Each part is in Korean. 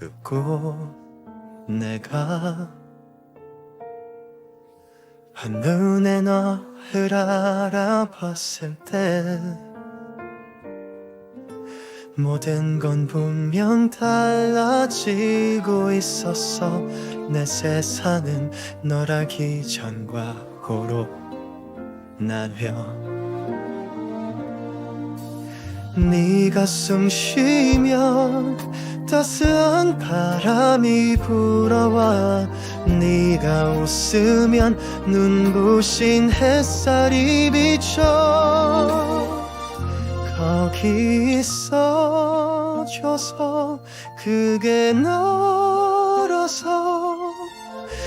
기웃고 내가 한눈에 너를 알아봤을 때 모든 건 분명 달라지고 있었어. 내 세상은 널 알기 전과 후로 나뉘어 네가 숨 쉬면 따스한 바람이 불어와 네가 웃으면 눈부신 햇살이 비쳐 거기 있어줘서 그게 너라서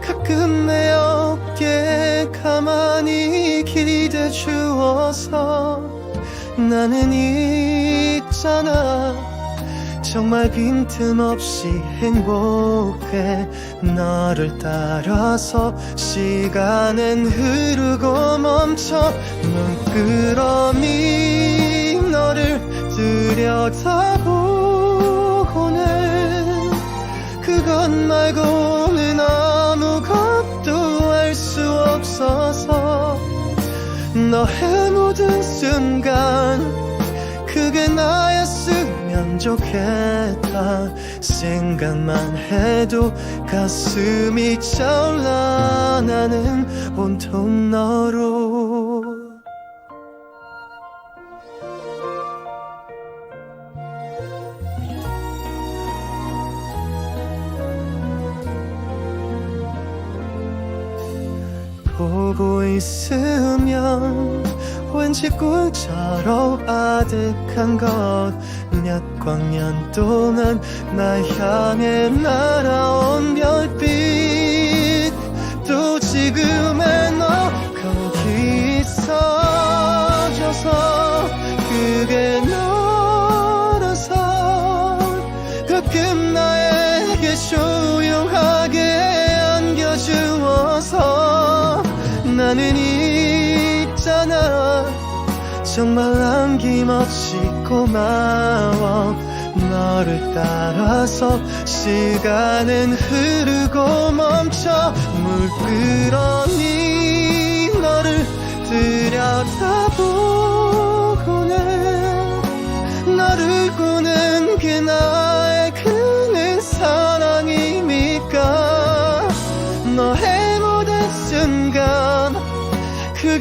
가끔 내 어깨에 가만히 기대 주어서 나는 있잖아. 정말 빈틈없이 행복해. 너를 따라서 시간은 흐르고 멈춰. 눈끄러미 너를 들여다보고는 그것 말고 너의 모든 순간 그게 나였으면 좋겠다. 생각만 해도 가슴이 차올라 나는 온통 너로 보고 있으면 왠지 꿈처럼 아득한 것. 몇 광년 동안 나 향해 날아온 별빛. 또 지금의 너 거기 있어줘서 그게 너라서 가끔 나에게 조 나는 있잖아. 정말 남김없이 고마워. 너를 따라서 시간은 흐르고 멈춰. 물끄러미 너를 들여다보고는 너를 꾸는 게나